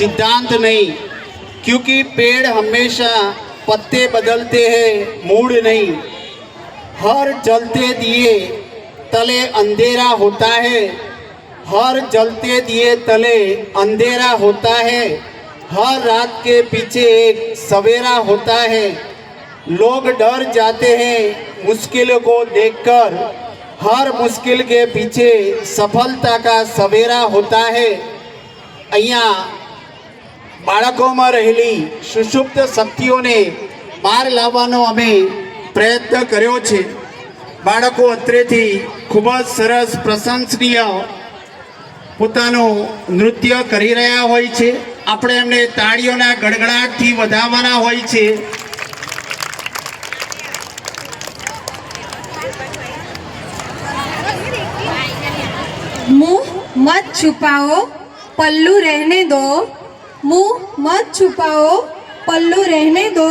सिद्धांत नहीं क्योंकि पेड़ हमेशा पत्ते बदलते हैं मूड नहीं हर जलते दिए तले अंधेरा होता है हर जलते दिए तले अंधेरा होता है हर रात के पीछे एक सवेरा होता है लोग डर जाते हैं मुश्किल को देखकर हर मुश्किल के पीछे सफलता का सवेरा होता है અહીંયા બાળકોમાં રહેલી સુષુપ્ત શક્તિઓને બહાર લાવવાનો અમે પ્રયત્ન કર્યો છે. બાળકો અત્રેથી ખૂબ જ સરસ પ્રશંસનીય પોતાનું નૃત્ય કરી રહ્યા હોય છે. આપણે એમને તાળીઓના ગડગડાટથી વધાવવાના હોય છે. મુંહ મત છુપાઓ પલ્લુ રહેને દો. मुँह मत छुपाओ, पल्लू रहने दो।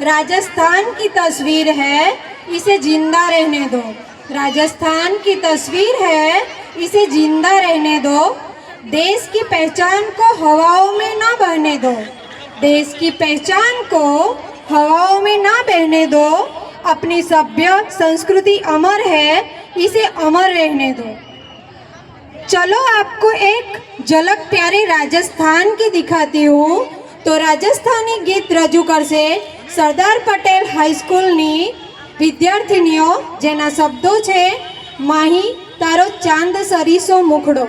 राजस्थान की तस्वीर है, इसे ज़िंदा रहने दो। राजस्थान की तस्वीर है, इसे ज़िंदा रहने दो। देश की पहचान को हवाओं में ना बहने दो। देश की पहचान को हवाओं में ना बहने दो। अपनी सभ्य संस्कृति अमर है, इसे अमर रहने दो। चलो आपको एक झलक प्यारे राजस्थान की दिखाती हूँ તો રાજસ્થાની ગીત રજૂ કરશે સરદાર પટેલ હાઈસ્કૂલની વિદ્યાર્થીનીઓ જેના શબ્દો છે માહી તારો ચાંદ સરીસો મુખડો